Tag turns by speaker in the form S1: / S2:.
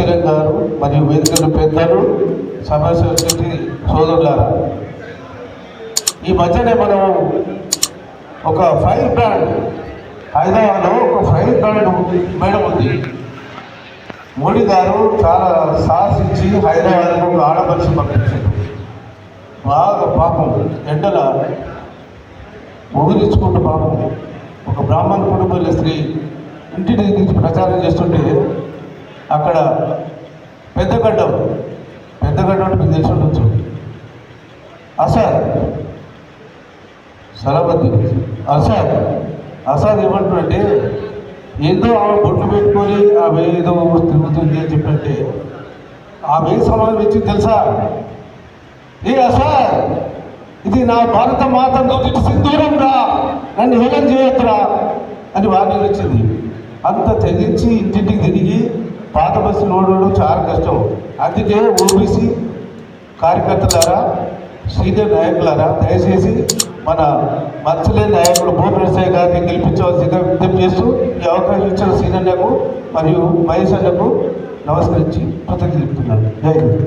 S1: ఆశ్చర్యం గారు మరియు వేదికల పెద్దలు సమావేశం వచ్చి సోదరులారా. ఈ మధ్యనే మనం ఒక ఫైర్ బ్రాండ్ హైదరాబాద్లో ఒక ఫైర్ బ్రాండ్ ఉంది మేడం ఉంది. మోడీ గారు చాలా సాహసించి హైదరాబాద్లో ఒక ఆడపరిచి పంపించారు. బాగా పాపం ఎండల ఊరించుకుంటూ పాపం. ఒక బ్రాహ్మణ కుటుంబంలో స్త్రీ ఇంటి నుంచి ప్రచారం చేస్తుంటే అక్కడ పెద్దగడ్డం పెద్దగడ్డం అంటే మీకు తెలిసి ఉండొచ్చు. అసాద్ సలబద్ది అసాద్ అసాద్ ఏమంటున్నాడంటే ఏదో ఆమె బొట్లు పెట్టుకొని ఆమె ఏదో తిరుగుతుంది అని చెప్పంటే ఆమె ఏ సమాధానం ఇచ్చింది తెలుసా? ఏ అసాద్ ఇది నా భారత మాత నువ్వు సింధూరం రా. నన్ను హేళన చేయొద్దురా. అని వార్నింగ్ వచ్చింది అంత తెగించి ఇంటింటికి తిరిగి పాత బస్సు నోడడం చాలా కష్టం. అందుకే ఓబీసీ కార్యకర్తలారా సీనియర్ నాయకులారా దయచేసి మన మత్స్యలేని నాయకుడు భూపేశ్వర గారిని గెలిపించవలసిందిగా విజ్ఞప్తి చేస్తూ ఈ అవకాశం ఇచ్చిన సీనియర్లకు మరియు మహేష్ అన్నకు నమస్కరించి కృతజ్ఞతలు జై హింద్.